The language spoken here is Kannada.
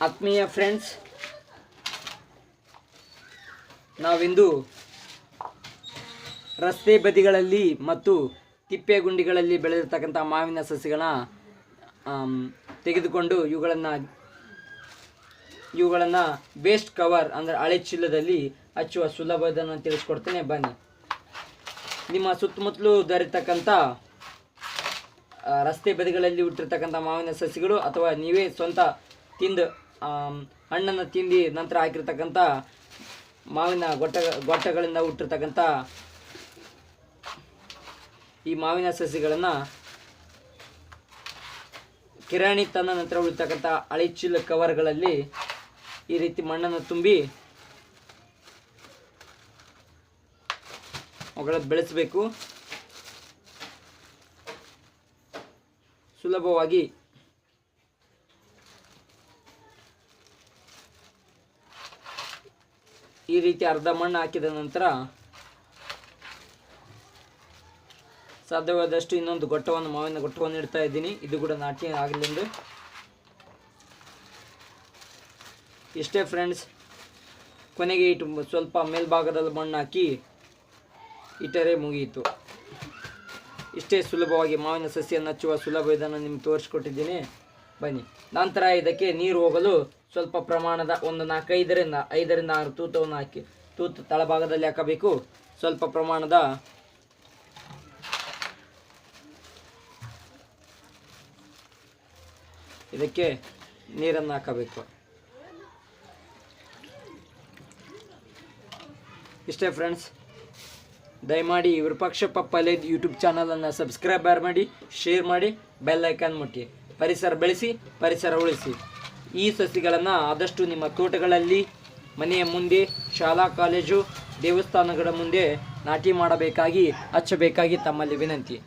ಆತ್ಮೀಯ ಫ್ರೆಂಡ್ಸ್ ನಾವಿಂದು ರಸ್ತೆ ಬದಿಗಳಲ್ಲಿ ಮತ್ತು ತಿಪ್ಪೆ ಗುಂಡಿಗಳಲ್ಲಿ ಬೆಳೆದಿರ್ತಕ್ಕಂಥ ಮಾವಿನ ಸಸಿಗಳನ್ನ ತೆಗೆದುಕೊಂಡು ಇವುಗಳನ್ನು ಇವುಗಳನ್ನು ಬೇಸ್ಟ್ ಕವರ್ ಅಂದರೆ ಹಳೆ ಚೀಲದಲ್ಲಿ ಹಚ್ಚುವ ಸುಲಭದನ್ನು ತಿಳಿಸ್ಕೊಡ್ತೇನೆ. ಬನ್ನಿ. ನಿಮ್ಮ ಸುತ್ತಮುತ್ತಲು ದೊರೆತಕ್ಕಂಥ ರಸ್ತೆ ಬದಿಗಳಲ್ಲಿ ಹುಟ್ಟಿರ್ತಕ್ಕಂಥ ಮಾವಿನ ಸಸಿಗಳು ಅಥವಾ ನೀವೇ ಸ್ವಂತ ತಿಂದು ಹಣ್ಣನ್ನು ತಿಂದು ನಂತರ ಹಾಕಿರ್ತಕ್ಕಂಥ ಮಾವಿನ ಗೊಟ್ಟ, ಗೊಟ್ಟಗಳಿಂದ ಹುಟ್ಟಿರ್ತಕ್ಕಂಥ ಈ ಮಾವಿನ ಸಸಿಗಳನ್ನು ಕಿರಾಣಿ ತನ್ನ ನಂತರ ಉಳಿತಕ್ಕಂಥ ಹಳೆ ಕವರ್ಗಳಲ್ಲಿ ಈ ರೀತಿ ಮಣ್ಣನ್ನು ತುಂಬಿ ಅವುಗಳನ್ನು ಬೆಳೆಸಬೇಕು. ಸುಲಭವಾಗಿ ಈ ರೀತಿ ಅರ್ಧ ಮಣ್ಣು ಹಾಕಿದ ನಂತರ ಸಾಧ್ಯವಾದಷ್ಟು ಇನ್ನೊಂದು ಗೊಟ್ಟವನ್ನು, ಮಾವಿನ ಗೊಟ್ಟವನ್ನು ಇಡ್ತಾ ಇದ್ದೀನಿ. ಇದು ಕೂಡ ನಾಟಿ ಆಗಲೆಂದು ಇಷ್ಟೇ ಫ್ರೆಂಡ್ಸ್ ಕೊನೆಗೆ ಇಟ್ಟು ಸ್ವಲ್ಪ ಮೇಲ್ಭಾಗದಲ್ಲಿ ಮಣ್ಣು ಹಾಕಿ ಇಟ್ಟರೆ ಮುಗಿಯಿತು. ಇಷ್ಟೇ ಸುಲಭವಾಗಿ ಮಾವಿನ ಸಸಿಯನ್ನು ಹಚ್ಚುವ ಸುಲಭ ಇದನ್ನು ನಿಮ್ಗೆ ತೋರಿಸ್ಕೊಟ್ಟಿದ್ದೀನಿ. ಬನ್ನಿ. ನಂತರ ಇದಕ್ಕೆ ನೀರು ಹೋಗಲು ಸ್ವಲ್ಪ ಪ್ರಮಾಣದ ಒಂದು ನಾಲ್ಕೈದರಿಂದ ಐದರಿಂದ ಆರು ತೂತವನ್ನು ಹಾಕಿ, ತೂತು ತಳಭಾಗದಲ್ಲಿ ಹಾಕಬೇಕು. ಸ್ವಲ್ಪ ಪ್ರಮಾಣದ ಇದಕ್ಕೆ ನೀರನ್ನು ಹಾಕಬೇಕು. ಇಷ್ಟೇ ಫ್ರೆಂಡ್ಸ್, ದಯಮಾಡಿ ವಿರೂಪಾಕ್ಷಪ್ಪ ಪಲೇದ್ ಯೂಟ್ಯೂಬ್ ಚಾನಲನ್ನು ಸಬ್ಸ್ಕ್ರೈಬ್ ಮಾಡಿ, ಶೇರ್ ಮಾಡಿ, ಬೆಲ್ ಐಕಾನ್ ಮುಟ್ಟಿ. ಪರಿಸರ ಬೆಳೆಸಿ, ಪರಿಸರ ಉಳಿಸಿ. ಈ ಸಸಿಗಳನ್ನು ಆದಷ್ಟು ನಿಮ್ಮ ತೋಟಗಳಲ್ಲಿ, ಮನೆಯ ಮುಂದೆ, ಶಾಲಾ, ಕಾಲೇಜು, ದೇವಸ್ಥಾನಗಳ ಮುಂದೆ ನಾಟಿ ಮಾಡಬೇಕಾಗಿ, ಹಚ್ಚಬೇಕಾಗಿ ತಮ್ಮಲ್ಲಿ ವಿನಂತಿ.